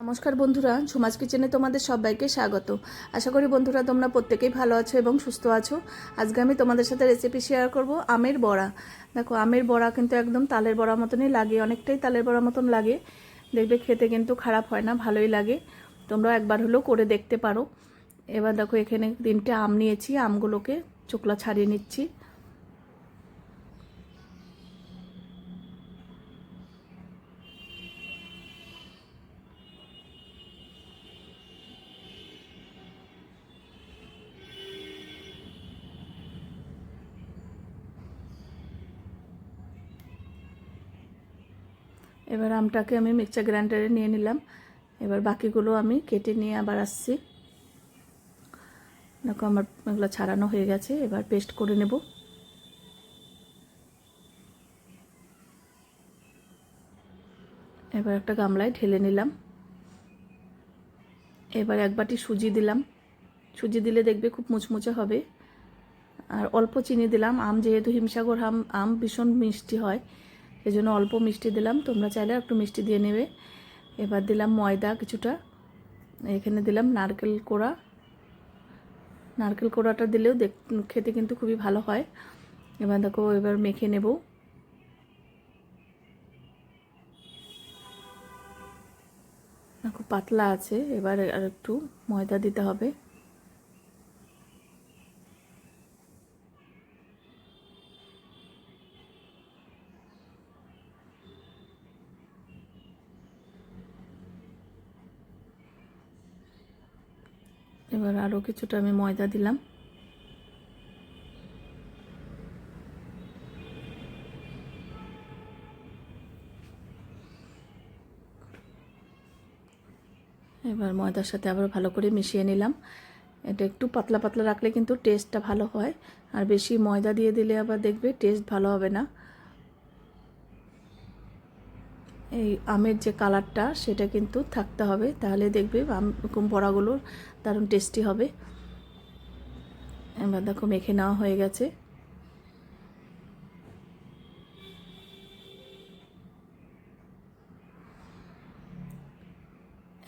নমস্কার বন্ধুরা ঝুমাজ কিচেনে তোমাদের সবাইকে স্বাগত। আশা করি বন্ধুরা তোমরা প্রত্যেকেই ভালো আছো এবং সুস্থ আছো। আজকে আমি তোমাদের সাথে রেসিপি শেয়ার করব আমের বড়া। দেখো, আমের বড়া কিন্তু একদম তালের বড়া মতনই লাগে, অনেকটাই তালের বড়া মতন লাগে। দেখবে খেতে কিন্তু খারাপ হয় না, ভালোই লাগে। তোমরা একবার হলেও করে দেখতে পারো। এবার দেখো, এখানে তিনটে আম নিয়েছি, আমগুলোকে চোকলা ছাড়িয়ে নিচ্ছি। এবার আমটাকে আমি মিক্সার গ্রাইন্ডারে নিয়ে নিলাম। এবার বাকিগুলো আমি কেটে নিয়ে আবার আসছি। দেখো আমার এগুলো ছাড়ানো হয়ে গেছে, এবার পেস্ট করে নেব। এবার একটা গামলায় ঢেলে নিলাম। এবার এক বাটি সুজি দিলাম। সুজি দিলে দেখবে খুব মুচমুচে হবে। আর অল্প চিনি দিলাম। আম যেহেতু হিমসাগর আম আম ভীষণ মিষ্টি হয়। এই জন্য অল্প মিষ্টি দিলাম। তোমরা চাইলে একটু মিষ্টি দিয়ে নেবে। এবার দিলাম ময়দা কিছুটা। এখানে দিলাম নারকেল কোড়া। নারকেল কোড়াটা দিলেও দেখ, খেতে কিন্তু খুবই ভালো হয়। এবার দেখো, এবার মেখে নেব। খুব পাতলা আছে। এবার আর একটু ময়দা দিতে হবে। এবার আরও কিছুটা আমি ময়দা দিলাম। এবার ময়দার সাথে আবার ভালো করে মিশিয়ে নিলাম। এটা একটু পাতলা পাতলা রাখলে কিন্তু টেস্টটা ভালো হয়। আর বেশি ময়দা দিয়ে দিলে আবার দেখবে টেস্ট ভালো হবে না। এই আমের যে কালারটা, সেটা কিন্তু থাকতে হবে। তাহলে দেখবে আম বড়াগুলো দারুণ টেস্টি হবে। এবার দেখো মেখে নেওয়া হয়ে গেছে।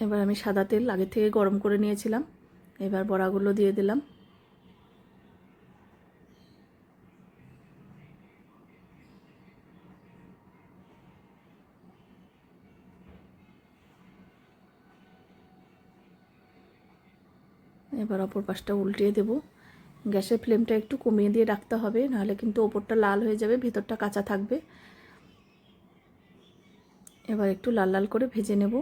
এবার আমি সাদা তেল আগে থেকে গরম করে নিয়েছিলাম। এবার বড়াগুলো দিয়ে দিলাম। এবার অপর পাশটা উল্টিয়ে দেব। গ্যাসের ফ্লেমটা একটু কমিয়ে দিয়ে রাখতে হবে, নাহলে কিন্তু ওপরটা লাল হয়ে যাবে, ভেতরটা কাঁচা থাকবে। এবার একটু লাল লাল করে ভেজে নেব।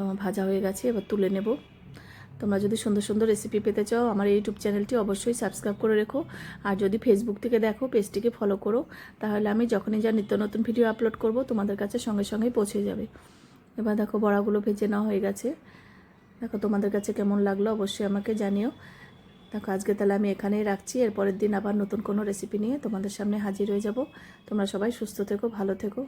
আমার ভাজা হয়ে গেছে, এবার তুলে নেব। তোমরা যদি সুন্দর সুন্দর রেসিপি পেতে চাও, আমার ইউটিউব চ্যানেলটি অবশ্যই সাবস্ক্রাইব করে রেখো। আর যদি ফেসবুক থেকে দেখো পেজটিকে ফলো করো, তাহলে আমি যখনই যা নিত্য নতুন ভিডিও আপলোড করব, তোমাদের কাছে সঙ্গে সঙ্গেই পৌঁছে যাবে। এবার দেখো, বড়াগুলো ভেজে নেওয়া হয়ে গেছে। দেখো, তোমাদের কাছে কেমন লাগল অবশ্যই আমাকে জানিও। দেখো, আজকে তাহলে আমি এখানেই রাখছি। এরপরের দিন আবার নতুন কোনো রেসিপি নিয়ে তোমাদের সামনে হাজির হয়ে যাব। তোমরা সবাই সুস্থ থেকো, ভালো থেকো।